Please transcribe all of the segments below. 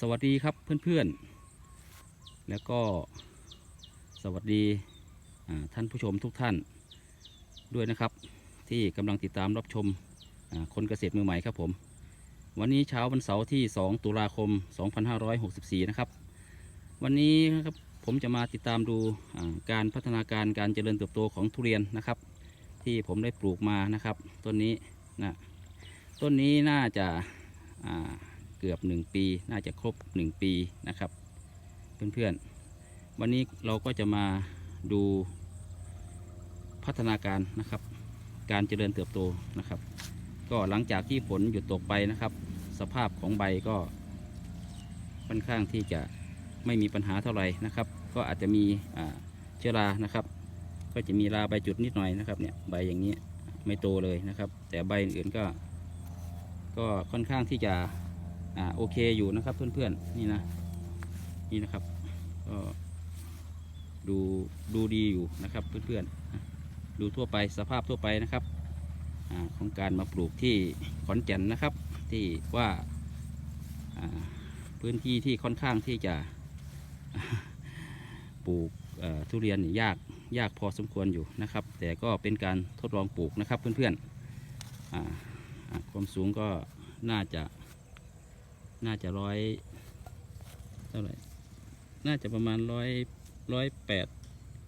สวัสดีครับเพื่อนๆ แล้วก็สวัสดีท่านผู้ชมทุกท่านด้วยนะครับ ที่กำลังติดตามรับชมคนเกษตรมือใหม่ครับผม วันนี้เช้าวันเสาร์ที่ 2 ตุลาคม 2564 นะครับ วันนี้นะครับผมจะมาติดตามดูการพัฒนาการการเจริญเติบโตของทุเรียนนะครับ ที่ผมได้ปลูกมานะครับ ต้นนี้นะต้นนี้น่าจะ กือบ 1 ปี น่าจะครบ 1 ปีนะครับ เพื่อนๆ วันนี้เราก็จะมาดูพัฒนาการนะครับ การเจริญเติบโตนะครับ ก็หลังจากที่ฝนหยุดตกไปนะครับ สภาพของใบก็ค่อนข้างที่จะไม่มีปัญหาเท่าไหร่นะครับ ก็อาจจะมีเชื้อรานะครับ ก็จะมีราใบจุดนิดหน่อยนะครับเนี่ยใบอย่างนี้ไม่โตเลยนะครับ แต่ใบอื่นก็ก็ค่อนข้างที่จะ อ่าโอเคอยู่นะครับเพื่อนๆนี่นะนี่นะครับก็ดูดูดีอยู่นะครับเพื่อนๆอะดูทั่วไปสภาพทั่วไปนะครับอของการมาปลูกที่ขอนแก่นนะครับ ที่ว่าพื้นที่ที่ค่อนข้างที่จะปลูกทุเรียนยากยากพอสมควรอยู่นะครับ แต่ก็เป็นการทดลองปลูกนะครับเพื่อนๆอ่อ่าความสูงก็น่าจะ น่าจะร้อยเท่าไหร่ น่าจะประมาณร้อยร้อยแปด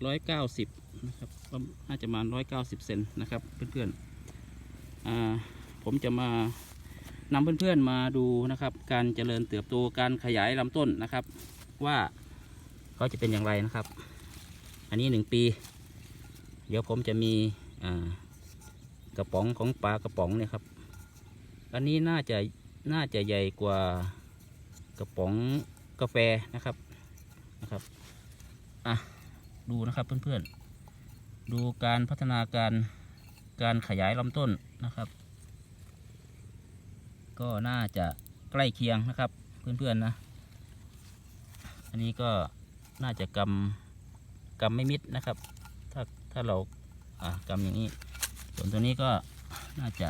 ร้อยเก้าสิบนะครับน่าจะประมาณร้อยเก้าสิบเซนนะครับ เพื่อนๆผมจะมานำเพื่อนๆมาดูนะครับ การเจริญเติบโตการขยายลำต้นนะครับ ว่าเขาจะเป็นอย่างไรนะครับ อันนี้หนึ่งปี เดี๋ยวผมจะมีกระป๋องของปลากระป๋องเนี่ยครับ อันนี้น่าจะ น่าจะใหญ่กว่ากระป๋องกาแฟนะครับนะครับอะดูนะครับเพื่อนๆ ดูการพัฒนาการการขยายลำต้นนะครับ ก็น่าจะใกล้เคียงนะครับเพื่อนๆนะอันนี้ก็น่าจะกำกำไม่มิดนะครับ ถ้าถ้าเราอ่ากำอย่างนี้ ส่วนตัวนี้ก็น่าจะ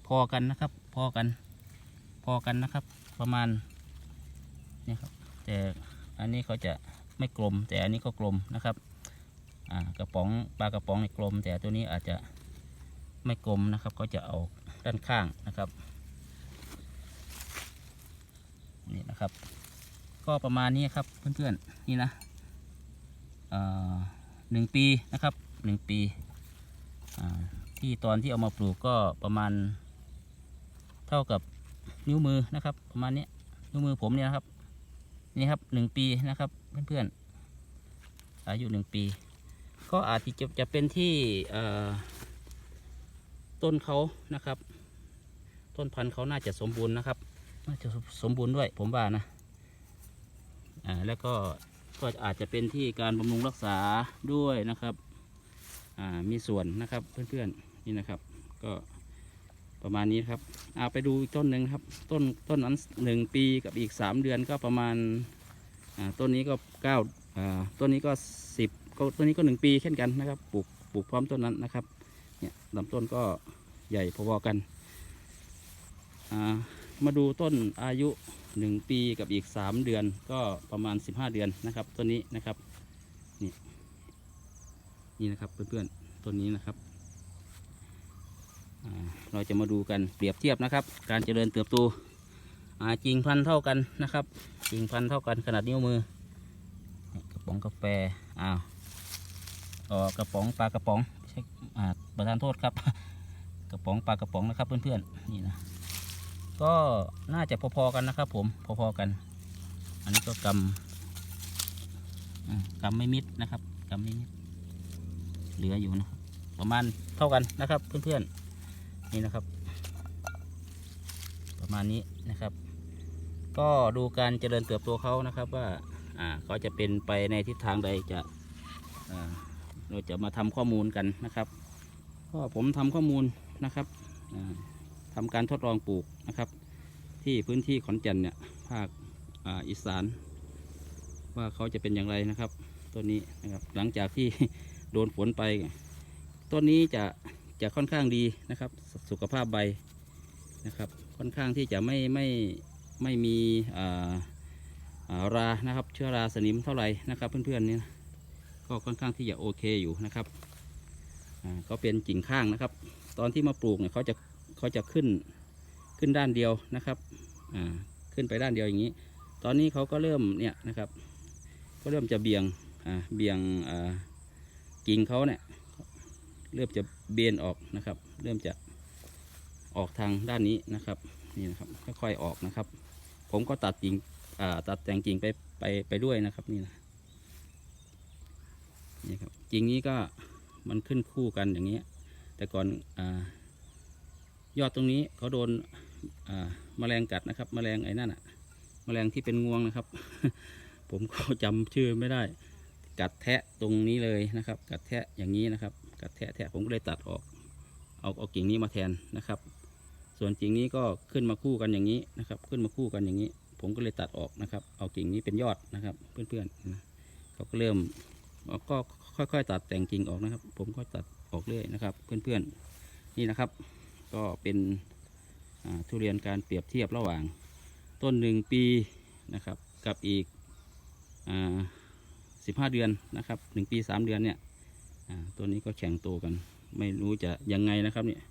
พ อกันนะครับ พอกัน พอกันนะครับ ประมาณนี่ครับ แต่อันนี้เขาจะไม่กลม แต่อันนี้ก็กลมนะครับกระป๋องปลากระป๋องในกลม แต่ตัวนี้อาจจะไม่กลมนะครับเขาจะเอาด้านข้างนะครับนี่นะครับ ก็ประมาณนี้ครับเพื่อนๆนี่นะอ่าหนึ่งปีนะครับหนึ่งปีที่ตอนที่เอามาปลูกก็ประมาณ เท่ากับนิ้วมือนะครับ ประมาณนี้นิ้วมือผมเนี่ยนะครับ นี่ครับหนึ่งปีนะครับเพื่อนๆอายุหนึ่งปี ก็อาจจะจะเป็นที่ต้นเขานะครับ ต้นพันธุ์เขาน่าจะสมบูรณ์นะครับ น่าจะสมบูรณ์ด้วยผมว่านะอ่าแล้วก็ก็อาจจะเป็นที่การบำรุงรักษาด้วยนะครับ อ่า มีส่วนนะครับเพื่อนๆ นี่นะครับ ก็ ประมาณนี้ครับเอาไปดูอีกต้นหนึ่งครับ ต้นต้นนั้นหนึ่งปีกับอีกสามเดือนก็ประมาณต้นนี้ก็เก้าต้นนี้ก็สิบก็ต้นนี้ก็หนึ่งปีเช่นกันนะครับปลูกปลูกพร้อมต้นนั้นนะครับเนี่ยลำต้นก็ใหญ่พอๆกันามาดูต้นอายุ1ปีกับอีก3เดือนก็ประมาณ15เดือนนะครับต้นนี้นะครับนี่นี่นะครับเพื่อนๆต้นนี้นะครับ เราจะมาดูกันเปรียบเทียบนะครับ การเจริญเติบโตจริงพันเท่ากันนะครับจริงพันเท่ากันขนาดนิ้วมือกระป๋องกาแฟอ้าวอ๋อกระป๋องปลากระป๋องใช่อ่าประทานโทษครับ กระป๋องปลากระป๋องนะครับเพื่อนๆนี่นะก็น่าจะพอๆกันนะครับ ผมพอๆกัน อันนี้ก็กำกำไม่มิดนะครับกำไม่มิดเหลืออยู่นะครับประมาณเท่ากันนะครับเพื่อนๆ นี่นะครับ ประมาณนี้นะครับ ก็ดูการเจริญเติบโตเขานะครับว่าอ่าเขาจะเป็นไปในทิศทางใดจะอ่าเราจะมาทำข้อมูลกันนะครับก็ผมทำข้อมูลนะครับอ่าทำการทดลองปลูกนะครับ ที่พื้นที่ขอนแก่นเนี่ยภาคอ่าอีสาน ว่าเขาจะเป็นอย่างไรนะครับต้นนี้นะครับหลังจากที่โดนฝนไปต้นนี้จะ จะค่อนข้างดีนะครับ สุขภาพใบนะครับ ค่อนข้างที่จะไม่ไม่ไม่มีอ่ารานะครับ เชื้อราสนิมเท่าไหร่นะครับ เพื่อนๆนี่ก็ค่อนข้างที่จะโอเคอยู่นะครับอ่าก็เป็นกิ่งข้างนะครับ ตอนที่มาปลูกเนี่ยเขาจะเขาจะขึ้นขึ้นด้านเดียวนะครับอ่าขึ้นไปด้านเดียวอย่างนี้ ตอนนี้เขาก็เริ่มเนี่ยนะครับ ก็เริ่มจะเบี่ยงอ่าเบี่ยงอ่ากิ่งเขาเนี่ย เริ่มจะเบนออกนะครับ เริ่มจะออกทางด้านนี้นะครับนี่นะครับค่อยๆออกนะครับ ผมก็ตัดกิ่งตัดแต่งกิ่งไปไปไปด้วยนะครับนี่นะนี่ครับกิ่งนี้ก็มันขึ้นคู่กันอย่างนี้ แต่ก่อนอยอดตรงนี้เขาโดนแมลงกัดนะครับ แมลงไอ้นั่นอะแมลงที่เป็นงวงนะครับ ผมก็จำชื่อไม่ได้ กัดแทะตรงนี้เลยนะครับ กัดแทะอย่างนี้นะครับ กัดแทะแทะผมก็เลยตัดออก เอาเอากิ่งนี้มาแทนนะครับ ส่วนกิ่งนี้ก็ขึ้นมาคู่กันอย่างนี้นะครับ ขึ้นมาคู่กันอย่างนี้ ผมก็เลยตัดออกนะครับ เอากิ่งนี้เป็นยอดนะครับ เพื่อนๆนะเขาก็เริ่มก็ค่อยๆ ตัดแต่งกิ่งออกนะครับ ผมก็ตัดออกเรื่อยนะครับ เพื่อนๆนี่นะครับ ก็เป็นทุเรียนการเปรียบเทียบระหว่าง ต้นหนึ่งปีนะครับ กับอีกสิบห้าเดือนนะครับหนึ่งปีสามเดือนเนี่ย ตัวนี้ก็แข่งโตกัน ไม่รู้จะยังไงนะครับเนี่ย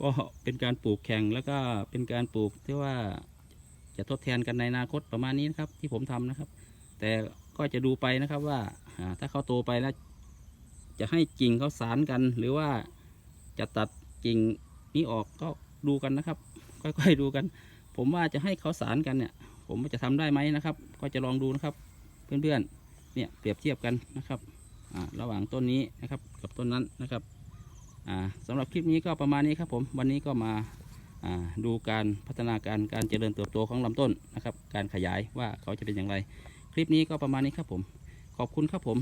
ก็เป็นการปลูกแข่งแล้วก็เป็นการปลูกที่ว่าจะทดแทนกันในอนาคตประมาณนี้นะครับ ที่ผมทำนะครับ แต่ก็จะดูไปนะครับว่าถ้าเขาโตไปแล้ว จะให้กิ่งเขาสารกัน หรือว่าจะตัดกิ่งนี้ออกก็ดูกันนะครับ ค่อยๆดูกัน ผมว่าจะให้เขาสารกันเนี่ย ผมจะทำได้ไหมนะครับ ก็จะลองดูนะครับ เพื่อนๆ เนี่ยเปรียบเทียบกันนะครับระหว่างต้นนี้นะครับกับต้นนั้นนะครับอ่าสำหรับคลิปนี้ก็ประมาณนี้ครับผมวันนี้ก็มาดูการพัฒนาการการเจริญเติบโตของลำต้นนะครับ การขยายว่าเขาจะเป็นอย่างไร คลิปนี้ก็ประมาณนี้ครับผม ขอบคุณครับผม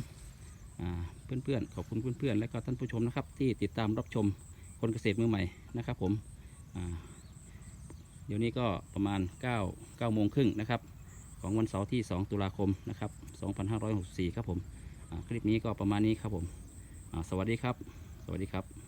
เพื่อนๆขอบคุณเพื่อนๆและก็ท่านผู้ชมนะครับ ที่ติดตามรับชมคนเกษตรมือใหม่นะครับผมเดี๋ยวนี้ก็ประมาณ9 9โมงครึ่งนะครับ ของวันเสาร์ที่ 2 ตุลาคมนะครับ 2564 ครับผมคลิปนี้ก็ประมาณนี้ครับผมสวัสดีครับ สวัสดีครับ